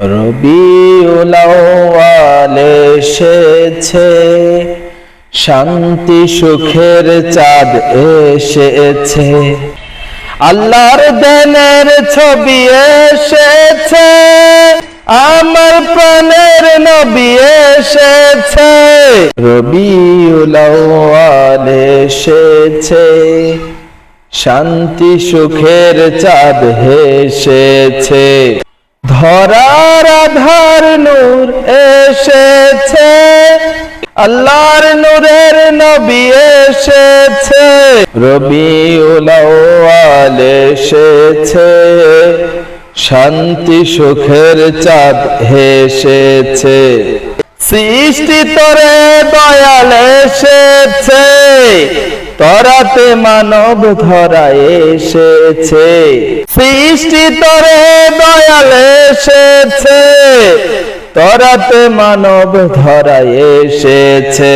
রবিউল আউয়াল এসেছে। শান্তি সুখের চাঁদ এসেছে। আল্লাহর দেনের ছবি এসেছে। আমার প্রাণের নবী এসেছে। রবিউল আউয়াল এসেছে। শান্তি সুখের চাঁদ হেসেছে ধরার আধার নূর এসেছে। আল্লাহর নূরের নবী এসেছে। রবিউল আউয়াল এসেছে। শান্তি সুখের চাঁদ হেসেছে। সৃষ্টি তরে দয়াল এসেছে। তরাতে মানব ধরা এসেছে। সৃষ্টি তোরে এসেছে। তরাতে মানব ধরা এসেছে।